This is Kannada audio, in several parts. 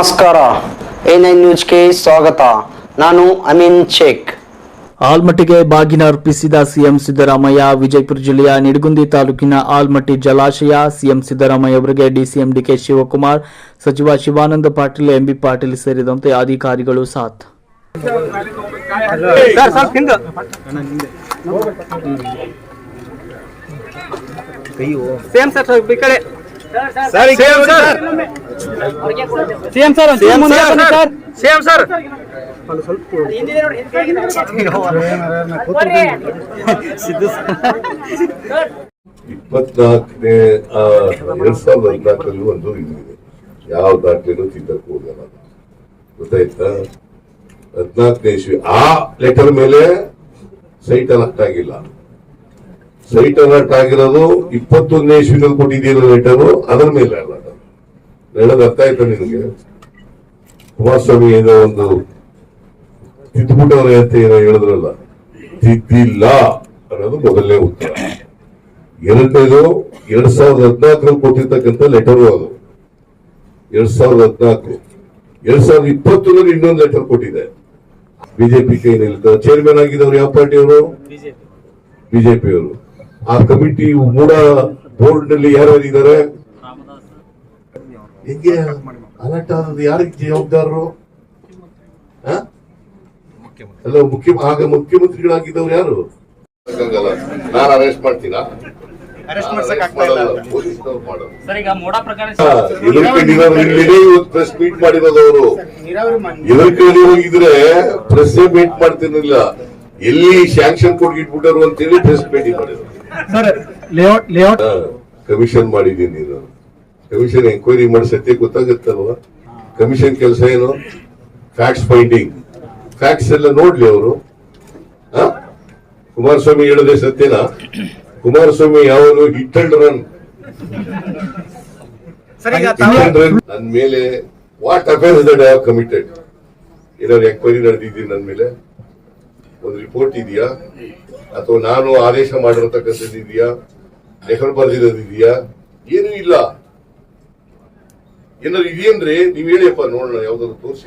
ನಮಸ್ಕಾರ. ಎ ನೈನ್ ನ್ಯೂಸ್ಗೆ ಸ್ವಾಗತ. ನಾನು ಅಮೀನ್ ಶೇಖ್. ಆಲ್ಮಟ್ಟಿಗೆ ಬಾಗಿನ ಅರ್ಪಿಸಿದ ಸಿಎಂ ಸಿದ್ದರಾಮಯ್ಯ ವಿಜಯಪುರ ಜಿಲ್ಲೆಯ ನಿಡಗುಂದಿ ತಾಲೂಕಿನ ಆಲ್ಮಟ್ಟಿ ಜಲಾಶಯ ಸಿಎಂ ಸಿದ್ದರಾಮಯ್ಯ ಅವರಿಗೆ ಡಿಸಿಎಂ ಡಿಕೆ ಶಿವಕುಮಾರ್ ಸಚಿವ ಶಿವಾನಂದ ಪಾಟೀಲ್ ಎಂಬಿ ಪಾಟೀಲ್ ಸೇರಿದಂತೆ ಅಧಿಕಾರಿಗಳು ಸಾಥ್. ಸೇಮ್ ಸರ್ ಈ ಕಡೆ. Same sir CM sir CM sir. ಇಪ್ಪತ್ನಾಲ್ಕನೇ ಆ, ಎರಡ್ ಸಾವಿರದ ಹದಿನಾಲ್ಕರಲ್ಲಿ ಒಂದು ಇದಿದೆ ಯಾವ ದಾಖಲೆನೂ ತಿದ್ದಕ್ಕೆ ಹೋಗಲ್ಲ. ಗೊತ್ತಾಯ್ತಾ? ಹದಿನಾಲ್ಕನೇ ಇಸ್ವಿ ಆ ಲೆಟರ್ ಮೇಲೆ ಸೈಟ್ ಅಲರ್ಟ್ ಆಗಿಲ್ಲ. ಸೈಟ್ ಅಲರ್ಟ್ ಆಗಿರೋದು ಇಪ್ಪತ್ತೊಂದನೇ ಇಸ್ವಿನಲ್ಲಿ ಕೊಟ್ಟಿದ್ದೀರೋ ಲೆಟರ್ ಅದರ ಮೇಲೆ ಅಲರ್ಟ್ ಹೇಳೋದು ಅರ್ಥ ಆಯ್ತಾ ನಿಮಗೆ. ಕುಮಾರಸ್ವಾಮಿ ಏನೋ ಒಂದು ತಿದ್ದುಬಿಟ್ಟವ್ರೆ ಅಂತ ಏನೋ ಹೇಳಿದ್ರಲ್ಲ ತಿದ್ದಿಲ್ಲ ಅನ್ನೋದು ಮೊದಲನೇ ಉತ್ತರ. ಎರಡನೇದು ಎರಡ್ ಸಾವಿರದ ಹದಿನಾಲ್ಕರಲ್ಲಿ ಕೊಟ್ಟಿರ್ತಕ್ಕಂಥ ಲೆಟರು ಅದು. ಎರಡ್ ಸಾವಿರದ ಹದಿನಾಲ್ಕು. ಎರಡ್ ಸಾವಿರದ ಇಪ್ಪತ್ತರಲ್ಲಿ ಇನ್ನೊಂದು ಲೆಟರ್ ಕೊಟ್ಟಿದೆ. ಬಿಜೆಪಿ ಕೈ ನಿಲ್ತಾರೆ ಚೇರ್ಮನ್ ಆಗಿದ್ದವ್ರು ಯಾವ ಪಾರ್ಟಿಯವರು ಬಿಜೆಪಿಯವರು ಆ ಕಮಿಟಿ ಮೂಡ ಬೋರ್ಡ್ನಲ್ಲಿ ಯಾರ್ಯಾರು ಇದ್ದಾರೆ? ಹೆಂಗೆ ಅಲರ್ಟ್ ಆದದ್ದು ಯಾರಿಗೆ? ಜವಾಬ್ದಾರರು? ಅಲ್ಲ ಮುಖ್ಯ ಆಗ ಮುಖ್ಯಮಂತ್ರಿಗಳಾಗಿದ್ದವ್ರು ಯಾರು? ನಾನು ಅರೆಸ್ಟ್ ಮಾಡ್ತೀರಾ ಅರೆಸ್ಟ್ ಮಾಡ್ಸಕ್ ಆಗ್ತಾ ಇಲ್ಲ. ಸರ್ ಈಗ ಮೋಡ ಪ್ರಕಾರ ಪ್ರೆಸ್ ಮೀಟ್ ಮಾಡಿರೋದವರು ಕಡೆ ಹೋಗಿದ್ರೆ ಪ್ರೆಸ್ ಮೀಟ್ ಮಾಡ್ತಿರ್ಲಿಲ್ಲ. ಎಲ್ಲಿ ಸ್ಯಾಂಕ್ಷನ್ ಕೊಡ್ಗಿಟ್ಬಿಟ್ಟರು ಅಂತೇಳಿ ಪ್ರೆಸ್ ಮೀಟಿಂಗ್ ಮಾಡಿದ್ರು. ಕಮಿಷನ್ ಮಾಡಿದ್ದೀನಿ ನೀನು. ಕಮಿಷನ್ ಎಂಕ್ವೈರಿ ಮಾಡಿ ಸತ್ಯ ಗೊತ್ತಾಗತ್ತಲ್ವಾ? ಕಮಿಷನ್ ಕೆಲಸ ಏನು? ಫ್ಯಾಕ್ಟ್ಸ್ ಫೈಂಡಿಂಗ್ ಫ್ಯಾಕ್ಟ್ಸ್ ಎಲ್ಲ ನೋಡ್ಲಿ ಅವರು. ಕುಮಾರಸ್ವಾಮಿ ಹೇಳದೆ ಸತ್ಯನ? ಕುಮಾರಸ್ವಾಮಿ ಯಾವನು ಹಿಟ್ ಅಂಡ್ ರನ್. ನನ್ನ ಮೇಲೆ what affairs that have committed ಏನಾದ್ರು ಎಂಕ್ವೈರಿ ನಡೆದಿದ್ದೀನಿ ನನ್ನ ಮೇಲೆ? ಒಂದು ರಿಪೋರ್ಟ್ ಇದೆಯಾ? ಅಥವಾ ನಾನು ಆದೇಶ ಮಾಡಿರತಕ್ಕಂಥದ್ದು ಇದೆಯಾ ಲೆಕ್ಕ ಬರೆದಿರೋದಿದೆಯಾ? ಏನೂ ಇಲ್ಲ. ಏನಾದ್ರು ಇದೆಯಂದ್ರೆ ನೀವ್ ಹೇಳಿಯಪ್ಪ ನೋಡೋಣ ಯಾವ್ದಾದ್ರು ತೋರಿಸಿ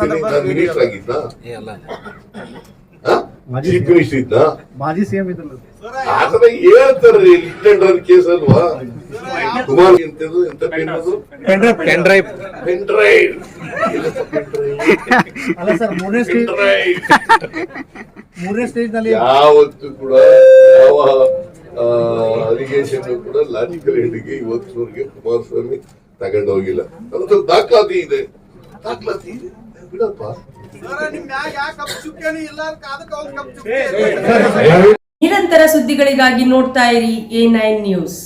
ಸಂದರ್ಭದಲ್ಲಿ ಮಿನಿಸ್ಟರ್ ಆಗಿದ್ದ ಚೀಫ್ ಮಿನಿಸ್ಟರ್ ಇದ್ದ ಮಾಜಿ ಸಿಎಂ ಹೇಳ್ತಾರ್ರಿ ಕೇಸ್ ಅಲ್ವಾ? ಕುಮಾರ್ ಎಂತದು ಎಂತ ಪೆನ್ ಡ್ರೈವ್ ಪೆನ್ ಡ್ರೈವ್ ಅಲ್ಲ ಸರ್ ಮೂರನೇ ಸ್ಟೇಜ್ ಮೂರನೇ ಸ್ಟೇಜ್ನಲ್ಲಿ ಯಾವತ್ತು ಕೂಡ ಯಾವ ಅಲಿಗೇಷನ್ ಕೂಡ ಲಾಜಿಕಲ್ ಹೇಳಿಕೆ ಇವತ್ತಿನವರೆಗೆ ಕುಮಾರಸ್ವಾಮಿ ತಗೊಂಡು ಹೋಗಿಲ್ಲ. ಅದ್ರ ದಾಖಲಾತಿ ಇದೆ. ದಾಖಲಾತಿ ಇದೆ? ಬಿಡಪ್ಪ. ನಿರಂತರ ಸುದ್ದಿಗಳಿಗಾಗಿ ನೋಡ್ತಾ ಇರಿ ಎ ನೈನ್ ನ್ಯೂಸ್.